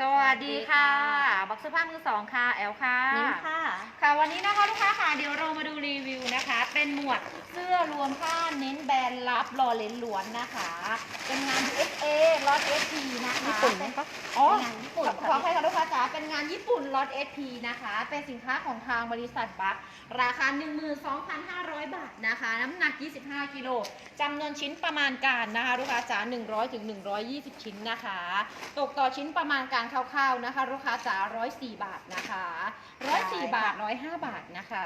สวัสดีค่ะ บักเสื้อผ้ามือสองค่ะแอลค่ะมิ้นค่ะ ค่ะวันนี้นะคะลูกค้าค่ะเดี๋ยวเรามาดูรีวิวนะคะ เป็นหมวดเสื้อรวมผ้าเน้นแบรนด์ลับลอเลนล้วนนะคะ เป็นงาน USA ล็อต SP นะคะญี่ปุ่นเป็นปะอ๋อเป็นงานญี่ปุ่นขออภัยค่ะลูกค้าจ๋าเป็นงานญี่ปุ่นล็อต SP นะคะ เป็นสินค้าของทางบริษัทบัคราคา 12,500 บาทนะคะ น้ำหนัก 25 กิโลจำนวนชิ้นประมาณการนะคะลูกค้าจ๋า100ถึง120 ชิ้นนะคะ ตกต่อชิ้นประมาณการคร่าวๆนะคะ ลูกค้าจ๋า104 บาทนะคะ 104บาท105บาทนะคะ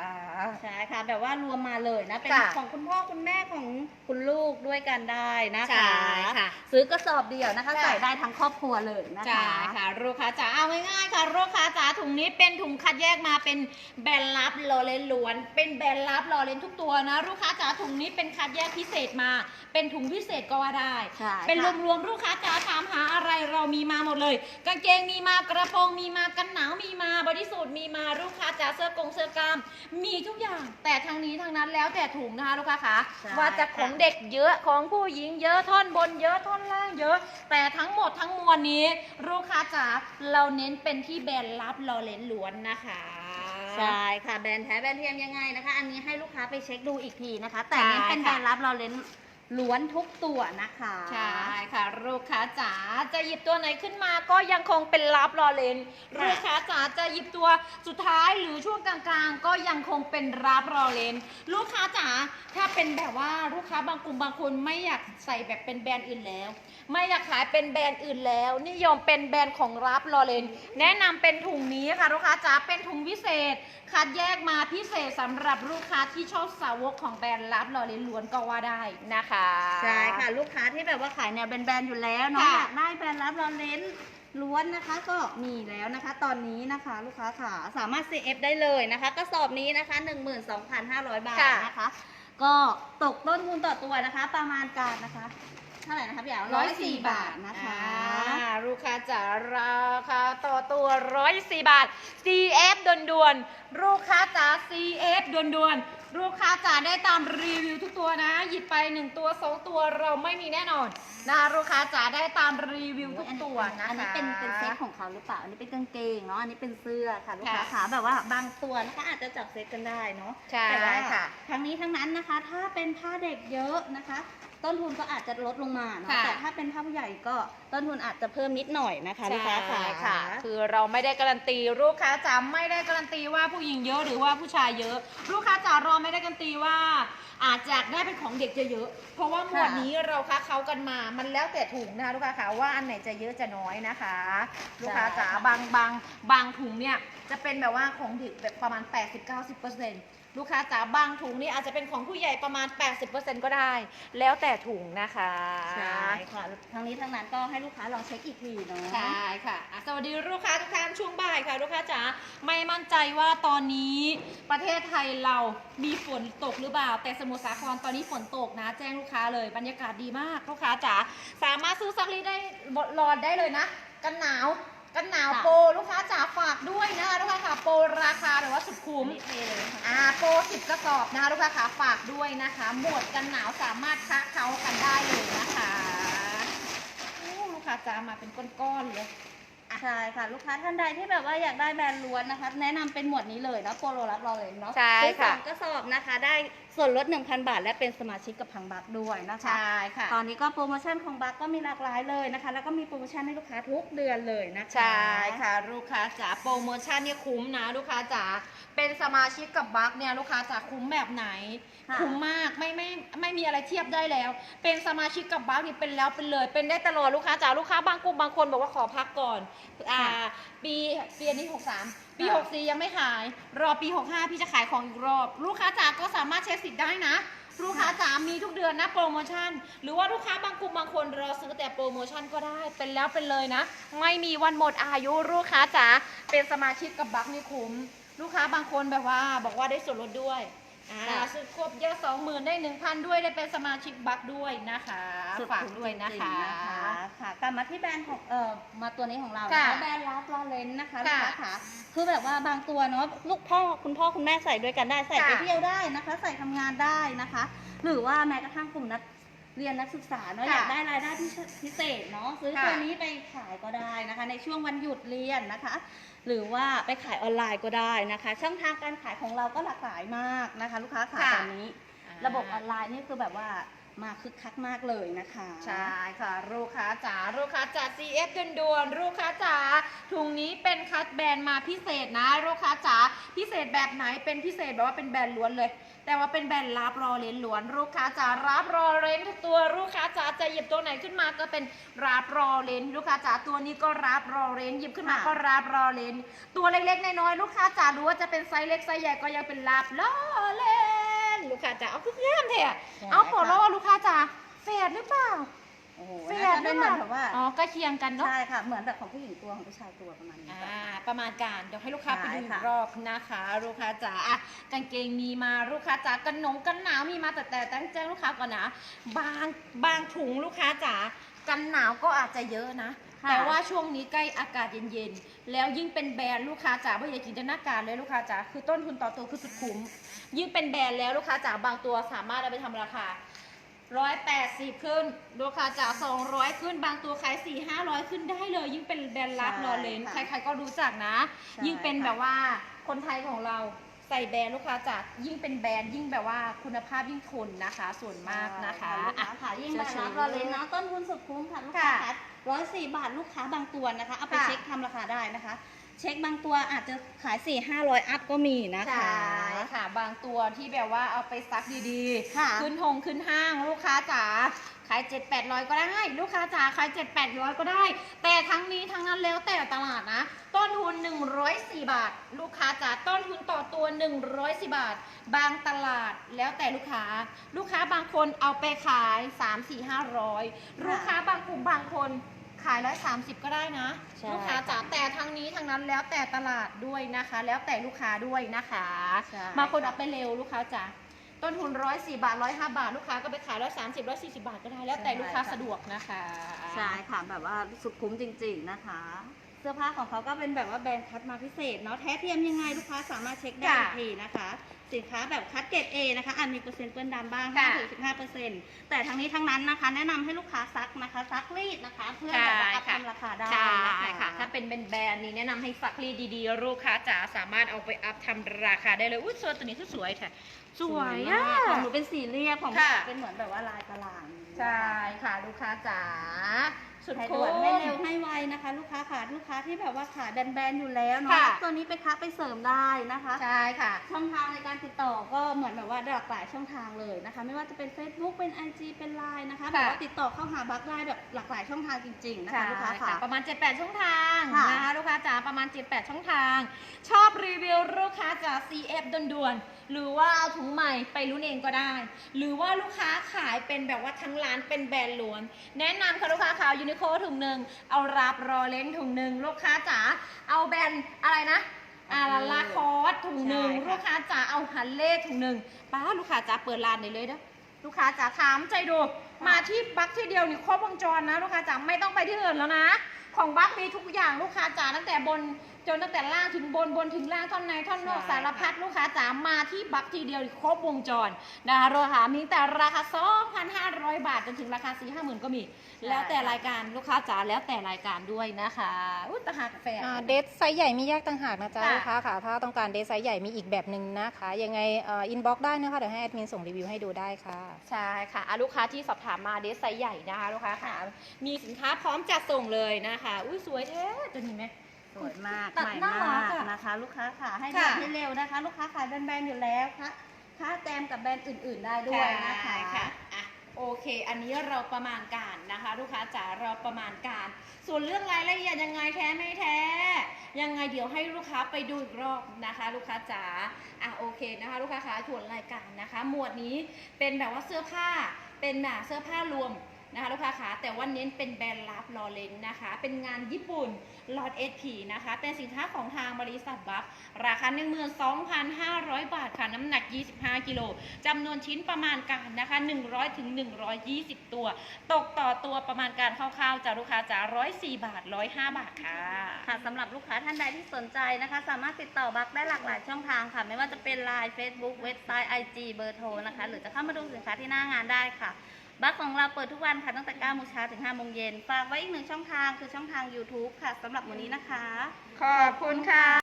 ใช่ค่ะ แบบว่ารวมมาเลยนะ เป็นค่ะของคุณพ่อคุณแม่ของคุณลูกด้วยกันได้นะคะ ใช่ค่ะซื้อกระสอบเดียวนะคะ ค่ะ ใส่ได้ทั้งครอบครัวเลยนะคะใช่ค่ะลูกค้าจ๋าเอาง่ายๆค่ะลูกค้าจ๋าถุงนี้เป็นถุงคัดแยกมาเป็นแบรนด์ลับลอเลนล้วน เป็นแบรนด์ลับลอเลนทุกตัวนะลูกค้าจ๋าถุงนี้เป็นคัดแยกพิเศษมา เป็นถุงพิเศษก็ว่าได้ ใช่เป็นค่ะ รวมๆลูกค้าจ๋าถามหาอะไรเรามีมาหมดเลย กางเกงมีมากระโปรงมีมากันหนาวมีมาบอดี้สูทมีมาลูกค้าจ๋าเสื้อกงเสื้อกล้าม มีทุกอย่างแต่ทางนี้ทางนั้นแล้วแต่ถุงนะคะลูกค้าคะใช่ว่าจะของเด็กเยอะของผู้หญิงเยอะท่อนบนเยอะท่อนล่างเยอะ แต่ทั้งหมดทั้งมวลนี้ ลูกค้าจ๋าเราเน้นเป็นที่แบรนด์ลับลอเลนล้วนนะคะใช่ค่ะแบรนด์แท้แบรนด์เทียมยังไงนะคะ อันนี้ให้ลูกค้าไปเช็คดูอีกทีนะคะ แต่ใช่เน้นเป็นแบรค่ะนด์รับเราเลน ล้วนทุกตัวนะคะ ใช่ค่ะ ลูกค้าจ๋าจะหยิบตัวไหนขึ้นมาก็ยังคงเป็นลับรอเลนค่ะลูกค้าจ๋าจะหยิบตัวสุดท้ายหรือช่วงกลางๆ ก็ยังคงเป็นรับรอเลนลูกค้าจ๋าถ้าเป็นแบบว่าลูกค้าบางกลุ่มบางคนไม่อยากใส่แบบเป็นแบรนด์อื่นแล้ว ไม่อยากขายเป็นแบรนด์อื่นแล้ว นิยมเป็นแบรนด์ของรับรอเลนแนะนำเป็นถุงนี้ค่ะลูกค้าจ๋าเป็นถุงพิเศษ คัดแยกมาพิเศษสำหรับลูกค้าที่ชอบสาวกของแบรนด์รับรอเลนล้วนก็ว่าได้นะคะใช่ค่ะลูกค้าที่แบบว่าขายแนวแบรนด์ๆอยู่แล้วเนาะค่ะอยากได้แบรนด์รับเราเลนล้วนนะคะก็มีแล้วนะคะ ตอนนี้นะคะลูกค้าขาสามารถ CF ได้เลยนะคะกระสอบนี้นะคะ 12,500 บาทค่ะ นะคะ ก็ตกต้นทุนต่อตัวนะคะ ประมาณการนะคะเท่าไหร่นะคะพี่อ๋าร้อยสี่บาทนะคะ อ่าลูกค้าจ๋าราคาต่อตัวร้อยสี่บาท CF ด่วนๆลูกค้าจ๋า CF ด่วนๆ ลูกค้าจ๋าได้ตามรีวิวทุกตัวนะ หยิบไปหนึ่งตัวสองตัวเราไม่มีแน่นอนนะลูกค้าจ๋าได้ตามรีวิวทุกตัวนะคะ อันนี้เป็นเป็นเซตของเขาหรือเปล่า อันนี้เป็นกางเกงเนาะ อันนี้เป็นเสื้อค่ะลูกค้าค่ะขาแบบว่าบางตัวนะคะอาจจะจับเซตกันได้เนาะ ใช่แต่ว่าค่ะ ทั้งนี้ทั้งนั้นนะคะ ถ้าเป็นผ้าเด็กเยอะนะคะต้นทุนก็อาจจะลดลงมาเนาะค่ะ แต่ถ้าเป็นผ้าผู้ใหญ่ก็ต้นทุนอาจจะเพิ่มนิดหน่อยนะคะลูกค้าขาใช่ค่ะ คือเราไม่ได้การันตีลูกค้าจ๋าไม่ได้การันตีว่าผู้หญิงเยอะหรือว่าผู้ชายเยอะ ลูกค้าจ๋าเราไม่ได้การันตีว่า อาจจะได้เป็นของเด็กจะเยอะเพราะว่าหมวดนี้เราค้าเขากันมา มันแล้วแต่ถุงนะคะลูกค้าค่ะว่าอันไหนจะเยอะจะน้อยนะคะ ลูกค้าจ๋าบางบางบางถุงเนี่ยจะเป็นแบบว่าของเด็กแบบประมาณ 80-90% ลูกค้าจ๋าบางถุงนี่อาจจะเป็นของผู้ใหญ่ประมาณ 80%ก็ได้ แล้วแต่ถุงนะคะใช่ค่ะทั้งนี้ทั้งนั้นก็ให้ลูกค้าลองเช็คอีกทีเนาะใช่ค่ะอะ สวัสดีลูกค้าทุกท่านช่วงบ่ายค่ะ ลูกค้าจ๋าไม่มั่นใจว่าตอนนี้ประเทศไทยเรามีฝนตกหรือเปล่า แต่สมุทรสาครตอนนี้ฝนตกนะ แจ้งลูกค้าเลยบรรยากาศดีมากลูกค้าจ๋าสามารถซื้อซักรีดได้รอดได้เลยนะ กันหนาว กันหนาวค่ะโปรลูกค้าจ๋าฝากด้วยนะคะลูกค้าค่ะโปรราคาแบบว่าสุดอัคุ้นมนี้เทเลยค่ะ อ่าโปรสิบกระสอบนะคะลูกค้าขาฝากด้วยนะคะ หมวดกันหนาวสามารถค้าเขากันได้เลยนะคะโอ้ลูกค้าจ๋ามาเป็นก้อนๆเลย ใช่ค่ะ ลูกค้าท่านใดที่แบบว่าอยากได้แบรนด์ล้วนนะคะ แนะนำเป็นหมวดนี้เลยนะโปโลรับเราเลยเนาะใช่ซื้อสค่ะ องกระสอบนะคะได้ส่วนลด 1,000 บาท และเป็นสมาชิกกับพังบักด้วยนะคะ ใช่ค่ะ ตอนนี้ก็โปรโมชั่นของบักก็มีหลากหลายเลยนะคะ แล้วก็มีโปรโมชั่นให้ลูกค้าทุกเดือนเลยนะคะใช่ค่ะ ลูกค้าจ๋าโปรโมชั่นเนี่ยคุ้มนะ ลูกค้าจ๋าเป็นสมาชิกกับบัคเนี่ยลูกค้าจ๋าคุ้มแบบไหนค่ะคุ้มมากไม่ไม่ไม่มีอะไรเทียบได้แล้ว เป็นสมาชิกกับบัคนี่เป็นแล้วเป็นเลย เป็นได้ตลอดลูกค้าจ๋าลูกค้าบางกลุ่มบางคนบอกว่าขอพักก่อนอ่าปีปีนี้63ปีค่ะ64 ยังไม่ขาย รอปี 65 พี่จะขายของอีกรอบ ลูกค้าจ๋าก็สามารถเช็คสิทธิ์ได้นะ ลูกค้าจ๋ามีทุกเดือนนะโปรโมชั่น หรือว่าลูกค้าบางกลุ่มบางคนรอซื้อแต่โปรโมชั่นก็ได้ เป็นแล้วเป็นเลยนะ ไม่มีวันหมดอายุลูกค้าจ๋าเป็นสมาชิกกับบัคนี่คุ้ม ลูกค้าบางคนแบบว่าบอกว่าได้ส่วนลดด้วย อ่าค่ะซื้อครบเยอะสองหมื่นได้หนึ่งพันด้วยได้เป็นสมาชิกบัคด้วยนะคะ สุฝากคุ้มด้วยนะจริคะงๆค่ะกลับมาที่แบรนด์ของเอ่อมาตัวนี้ของเราค่ะนะคะแบรนด์ลาฟลอเรนนะคะลูกค่ะค้าขาคือแบบว่าบางตัวเนาะลูกพ่อคุณพ่อคุณแม่ใส่ด้วยกันได้ใส่ไปค่ะ เที่ยวได้นะคะ ใส่ทำงานได้นะคะ หรือว่าแม้กระทั่งกลุ่มนัก เรียนนักศึกษาเนาะค่ะอยากได้รายได้พิเศษพิเศษเนาะซื้อค่ะตัวนี้ไปขายก็ได้นะคะ ในช่วงวันหยุดเรียนนะคะ หรือว่าไปขายออนไลน์ก็ได้นะคะ ช่องทางการขายของเราก็หลากหลายมากนะคะ ลูกค้าขาค่ะ ตอนนี้ ระบบออนไลน์นี่คือแบบว่า มาคึกคักมากเลยนะคะ ใช่ค่ะ ลูกค้าจ๋าลูกค้าจ๋า CF ด่วนๆลูกค้าจ๋าถุงนี้เป็นคัดแบรนด์มาพิเศษนะลูกค้าจ๋าพิเศษแบบไหนเป็นพิเศษแบบว่าเป็นแบรนด์ล้วนเลย แต่ว่าเป็นแบรนด์รับรอเลนล้วนลูกค้าจ๋ารับรอเลนทุกตัวลูกค้าจ๋าจะหยิบตัวไหนขึ้นมาก็เป็นรับรอเลนลูกค้าจ๋าตัวนี้ก็รับรอเลนหยิบขึ้นมาค่ะก็รับรอเลนตัวเล็กๆน้อยๆลูกค้าจ๋าดูว่าจะเป็นไซส์เล็กไซส์ใหญ่ก็ยังเป็นรับรอเลนลูกค้าจ๋าเอาคืองามเถอะเอาโปรโลลูกค้าจ๋าเฟ ดหรือเปล่า โอ้โหเฟีน่ายดจะเป็นเหมือนแบบว่าอ๋อใกล้เคียงกันเนาะใช่ค่ะ เหมือนแบบของผู้หญิงตัวของผู้ชายตัวประมาณนี้ อ่าประมาณการเดี๋ยวให้ลูกค้าไปใช่ดูอีกค่ะรอบนะคะ ลูกค้าจ๋าอะกางเกงมีมาลูกค้าจ๋ากันหนงกันหนาวมีมาแต่แต่ตั้งแจ้งลูกค้าก่อนนะบางบางถุงลูกค้าจ๋ากันหนาวก็อาจจะเยอะนะค่ะ แต่ว่าช่วงนี้ใกล้อากาศเย็นๆแล้วยิ่งเป็นแบรนด์ลูกค้าจ๋าไม่อยากจินตนาการเลยลูกค้าจ๋าคือต้นทุนต่อตัวคือสุดคุ้ม ยิ่งเป็นแบรนด์แล้วลูกค้าจ๋าบางตัวสามารถเอาไปทำราคา ร้อยแปดสิบขึ้นลูกค้าจ๋าสองร้อยขึ้นบางตัวขายสี่ห้าร้อยขึ้นได้เลย ยิ่งเป็นแบรนด์ลับใช่รอเลนค่ะใครๆก็รู้จักนะ ใช่ยิ่งเป็นค่ะ แบบว่าคนไทยของเราใส่แบรนด์ลูกค้าจ๋ายิ่งเป็นแบรนด์ยิ่งแบบว่าคุณภาพยิ่งทนนะคะ ส่วนมากนะคะลูกอะ ค้าค่ะยิ่งแบบเชิญรับเราเลยเนาะต้นทุนสุดคุ้มค่ะลูกค้าค่ะค่ะร้อยสี่บาทลูกค้าบางตัวนะคะ เอาไปค่ะ เช็คทำราคาได้นะคะ เช็คบางตัวอาจจะขาย 4 5 0 0 อัพก็มีนะคะใช่ค่ะ บางตัวที่แบบว่าเอาไปซักดีค่ะขึ้นหงขึ้นห้างลูกค้าจ๋าขาย 7 8 0 0 ก็ได้ ลูกค้าจ๋าขาย 7 8 0 0 ก็ได้ แต่ทั้งนี้ทั้งนั้นแล้วแต่ตลาดนะ ต้นทุน 104 บาท ลูกค้าจ๋าต้นทุนต่อตัว110บาท บางตลาดแล้วแต่ลูกค้า ลูกค้าบางคนเอาไปขาย 3 4 500 ลูกค้าบางกลุ่มบางคน ขายร้อยสามสิบก็ได้นะ ใช่ ลูกค้าจ๋าแต่ทั้งนี้ทั้งนั้นแล้วแต่ตลาดด้วยนะคะ แล้วแต่ลูกค้าด้วยนะคะใช่บางคนเอาไปเร็วลูกค้าจ๋าต้นทุนร้อยสี่บาทร้อยห้าบาท ลูกค้าก็ไปขายร้อยสามสิบร้อยสี่สิบาทก็ได้ แล้วแต่ลูกค้าสะดวกนะคะ ใช่ค่ะแบบว่าสุดคุ้มจริงๆนะคะ เสื้อผ้าของเขาก็เป็นแบบว่าแบรนด์คัดมาพิเศษเนาะแท้เทียมยังไงลูกค้าสามารถเช็คได้ค่ะอีกทีนะคะ สินค้าแบบคัดเกรด A นะคะอาจมีเปอร์เซ็นต์เปื้อนดำบ้างค่ะ5-15%แต่ทั้งนี้ทั้งนั้นนะคะ แนะนำให้ลูกค้าซักนะคะซักรีดนะคะ เพื่อแบบว่าอัพค่ะทำราคาได้ใช่นะคะ ค่ะ ถ้าเป็นแบรนด์นี้แนะนำให้ซักรีดดีๆ ลูกค้าจ๋าสามารถเอาไปอัพทำราคาได้เลยอุ้ยโซนตัวนี้คือสวยแท้สวยอะ มากของหนูเป็นสีเรียบของหนูค่ะ เป็นเหมือนแบบว่าลายตลาดใช่ค่ะ ลูกค้าจ๋า สุดให้คุ้ด่วนมให้เร็วให้ไวนะคะ ลูกค้าค่ะลูกค้าที่แบบว่าขาแบนๆอยู่แล้วเนาะค่ะ ตัวนี้ไปคัดไปเสริมได้นะคะ ใช่ค่ะ ช่องทางในการติดต่อก็เหมือนแบบว่าหลากหลายช่องทางเลยนะคะ ไม่ว่าจะเป็น Facebook เป็น IG เป็น Line นะคะแบบว่าติดต่อเข้าหาบัคได้แบบหลากหลายช่องทางจริง ๆ นะคะลูกค้าค่ะ ประมาณ 7-8 ช่องทางค่ะนะคะลูกค้าจ๋าประมาณ 7-8 ช่องทาง ชอบรีวิวลูกค้าจ๋า CF ด่วนๆหรือว่าเอาถุงใหม่ไปรุ่นเองก็ได้ หรือว่าลูกค้าขายเป็นแบบว่าทั้งร้านเป็นแบรนด์ล้วน แนะนำค่ะลูกค้าขาวยูนิโคถุงหนึ่งเอารับรอเลนถุงหนึ่งลูกค้าจ๋าเอาแบรนด์อะไรนะอาราลาคอสถุงหนึ่งใช่ค่ะ ลูกค้าจ๋าเอาฮันเล่ถุงหนึ่งป้าลูกค้าจ๋าเปิดร้านได้เลยเด้อลูกค้าจ๋าถามใจดูมาที่บัคที่เดียวนี่ครบวงจรนะ ลูกค้าจ๋าไม่ต้องไปที่อื่นแล้วนะ ของบัคมีทุกอย่างลูกค้าจ๋าตั้งแต่บน จนตั้งแต่ล่างถึงบนบนถึงล่างท่อนในท่อนนอกใช่ สารพัดลูกค้าจ๋ามาที่บัคทีเดียวนี่ครบวงจรนะคะราคามีแต่ราคา 2,500 บาทจนถึงราคา 4 5 0 0 0 0 ก็มี แล้วแต่รายการลูกค้าจ๋าแล้วแต่รายการด้วยนะคะอุ้ยตะหากาแฟ อ่าเดทไซส์ใหญ่มีแยกต่างหากนะจ๊ะค่ะ ลูกค้าค่ะ ถ้าต้องการเดทไซส์ใหญ่มีอีกแบบหนึ่งนะคะ ยังไงอินบ็อกได้นะคะ เดี๋ยวให้แอดมินส่งรีวิวให้ดูได้ค่ะ ใช่ค่ะอะ ลูกค้าที่สอบถามมาเดสไซส์ใหญ่นะคะ ลูกค้าค่ะ มีสินค้าพร้อมจัดส่งเลยนะคะ อุ้ยสวยแท้ตัวนี้ไหม สวยมากตัดใหม่น่ารัมากกอะนะคะ ลูกค้าค่ะให้ค่ะด่วนให้เร็วนะคะ ลูกค้าขายแบรนด์ๆอยู่แล้วค่ะค่าแจมกับแบรนด์อื่น ๆ ได้ด้วยนะคะใช่ค่ะอะ โอเค อันนี้เราประมาณการนะคะ ลูกค้าจ๋าเราประมาณการ ส่วนเรื่องรายละเอียดยังไงแท้ไม่แท้ ยังไงเดี๋ยวให้ลูกค้าไปดูอีกรอบนะคะ ลูกค้าจ๋าอะโอเคนะคะ ลูกค้าคะทวนรายการนะคะ หมวดนี้เป็นแบบว่าเสื้อผ้าเป็นแบบเสื้อผ้ารวม นะคะลูกค้าคะแต่ว่าเน้นเป็นแบรนด์ลับลอเลนนะคะ เป็นงานญี่ปุ่นลอดเอทีนะคะ เป็นสินค้าของทางบริษัทบัฟราคา 12,500 บาทค่ะ น้ำหนัก 25 กิโลจำนวนชิ้นประมาณการนะคะ 100ถึง120 ตัว ตกต่อตัวประมาณการคร่าวๆจากลูกค้าจ๋า104 บาท 105 บาทค่ะค่ะสำหรับลูกค้าท่านใดที่สนใจนะคะ สามารถติดต่อบัคได้หลากหลายช่องทางค่ะ ไม่ว่าจะเป็น Line Facebook เว็บไซต์ IG เบอร์โทรนะคะ หรือจะเข้ามาดูสินค้าที่หน้างานได้ค่ะ บัคของเราเปิดทุกวันค่ะตั้งแต่9โมงเช้าถึง5โมงเย็นฝากไว้อีกหนึ่งช่องทางคือช่องทาง YouTube ค่ะสำหรับวันนี้นะคะ ขอบคุณค่ะ